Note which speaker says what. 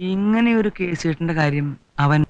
Speaker 1: ഇങ്ങനെ ഒരു കേസ് കിട്ടേണ്ട കാര്യം അവൻ